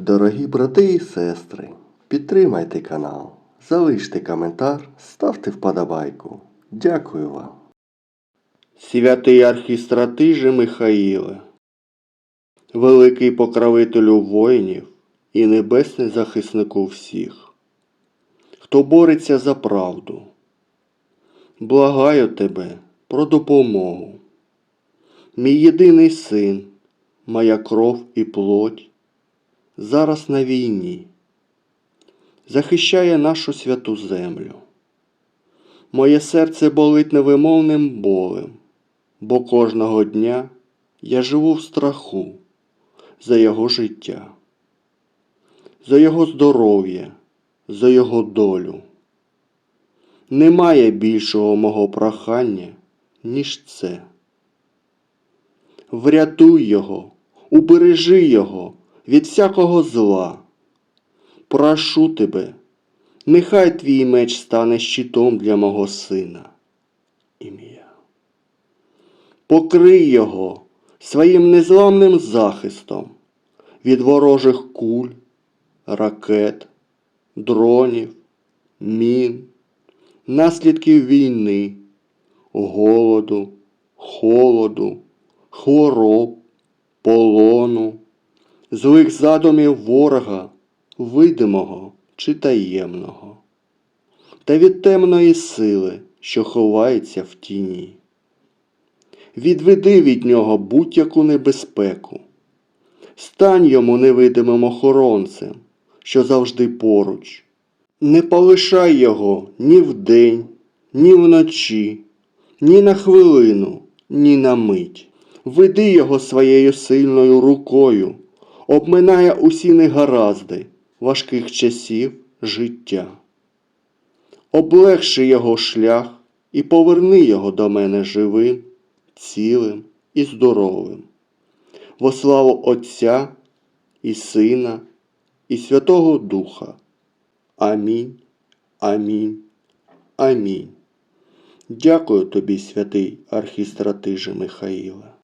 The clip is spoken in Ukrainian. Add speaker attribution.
Speaker 1: Дорогі брати і сестри, підтримайте канал, залиште коментар, ставте вподобайку. Дякую вам.
Speaker 2: Святий архістратиже Михаїле, великий покровителю воїнів і небесний захиснику всіх, хто бореться за правду, благаю тебе про допомогу. Мій єдиний син, моя кров і плоть, зараз на війні, захищає нашу святу землю. Моє серце болить невимовним болем, бо кожного дня я живу в страху за його життя, за його здоров'я, за його долю. Немає більшого мого прохання, ніж це. Врятуй його, убережи його від всякого зла. Прошу тебе, нехай твій меч стане щитом для мого сина. Ім'я. Покрий його своїм незламним захистом від ворожих куль, ракет, дронів, мін, наслідків війни, голоду, холоду, хвороб, полону, злих задумів ворога, видимого чи таємного, та від темної сили, що ховається в тіні. Відведи від нього будь-яку небезпеку, стань йому невидимим охоронцем, що завжди поруч. Не полишай його ні вдень, ні вночі, ні на хвилину, ні на мить. Веди його своєю сильною рукою, обминає усі негаразди важких часів життя. Облегши його шлях і поверни його до мене живим, цілим і здоровим. Во славу Отця і Сина, і Святого Духа. Амінь, амінь, амінь. Дякую тобі, святий архістратиже Михаїле.